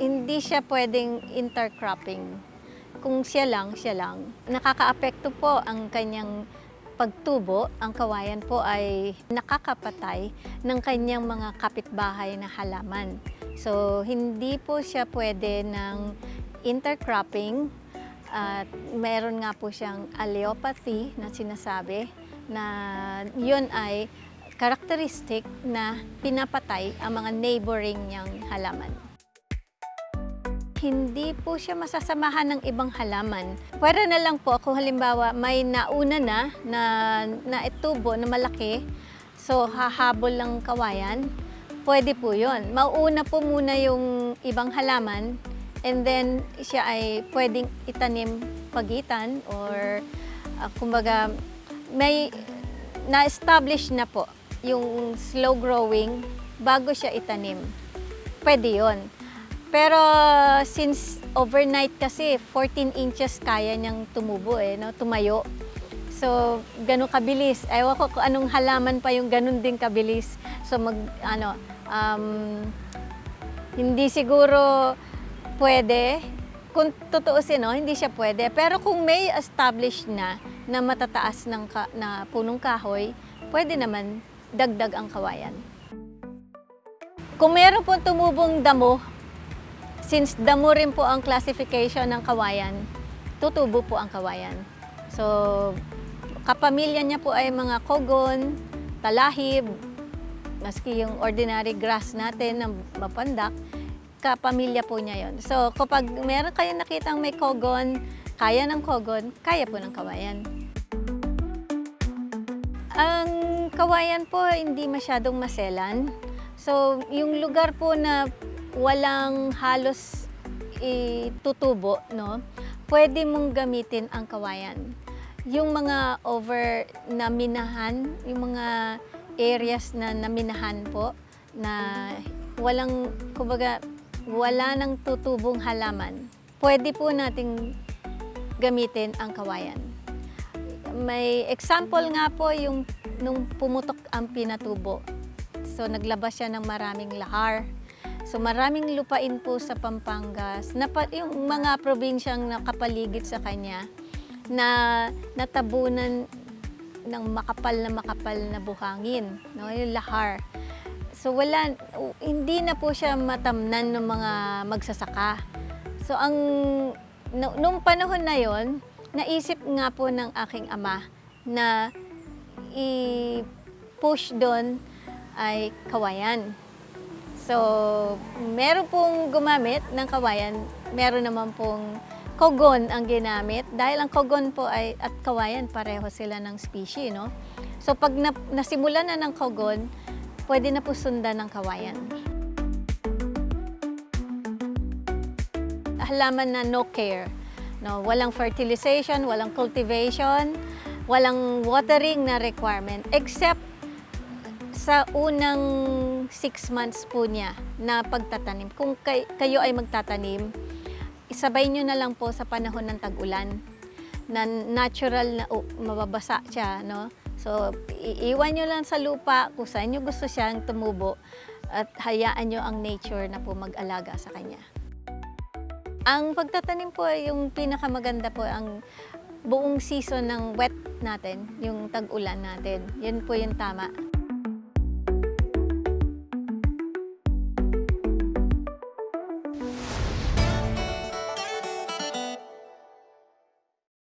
hindi siya pwedeng intercropping. Kung siya lang, siya lang. Nakakaapekto po ang kanyang pagtubo, ang kawayan po ay nakakapatay ng kanyang mga kapitbahay na halaman. So, hindi po siya pwede ng intercropping at meron nga po siyang allelopathy na sinasabi na yun ay karakteristik na pinapatay ang mga neighboring niyang halaman. Hindi po siya masasamahan ng ibang halaman. Pwede na lang po kung halimbawa may nauna na na, na itubo na malaki, so hahabol lang kawayan, pwede po yon. Mauuna po muna yung ibang halaman and then siya ay pwedeng itanim pagitan or ah, kumbaga may na-establish na po yung slow growing bago siya itanim. Pwede yon. Pero since overnight kasi 14 inches kaya niyang tumubo eh, no? tumayo. So, ganun kabilis. Ewan ko kung anong halaman pa yung ganun din kabilis. So, mag, ano, um, hindi siguro pwede. Kung tutuusin, no, hindi siya pwede. Pero kung may established na, na matataas ng ka, na punong kahoy, pwede naman dagdag ang kawayan. Kung meron pong tumubong damo, since damo rin po ang classification ng kawayan, tutubo po ang kawayan. So, kapamilya niya po ay mga kogon, talahib, maski yung ordinary grass natin na mapandak, kapamilya po niya yon. So, kapag meron kayo nakitang may kogon, kaya ng kogon, kaya po ng kawayan. Ang kawayan po hindi masyadong maselan. So, yung lugar po na walang halos itutubo, no? Pwede mong gamitin ang kawayan. Yung mga over na minahan, yung mga areas na naminahan po, na walang, kumbaga, wala nang tutubong halaman, pwede po nating gamitin ang kawayan. May example nga po yung nung pumutok ang pinatubo. So naglabas siya ng maraming lahar. So maraming lupain po sa Pampangas, na pa, yung mga probinsyang nakapaligid sa kanya na natabunan ng makapal na makapal na buhangin, no? yung lahar. So wala, hindi na po siya matamnan ng mga magsasaka. So ang, no- nung panahon na yon, naisip nga po ng aking ama na i-push doon ay kawayan. So, meron pong gumamit ng kawayan, meron naman pong kogon ang ginamit dahil ang kogon po ay at kawayan pareho sila ng species, no? So pag na, nasimulan na ng kogon, pwede na po sundan ng kawayan. Halaman na no care, no? Walang fertilization, walang cultivation, walang watering na requirement except sa unang six months po niya na pagtatanim. Kung kay- kayo ay magtatanim, isabay nyo na lang po sa panahon ng tag-ulan na natural na oh, mababasa siya, no? So, iiwan nyo lang sa lupa kung saan nyo gusto siyang tumubo at hayaan nyo ang nature na po mag-alaga sa kanya. Ang pagtatanim po yung pinakamaganda po ang buong season ng wet natin, yung tag-ulan natin. Yun po yung tama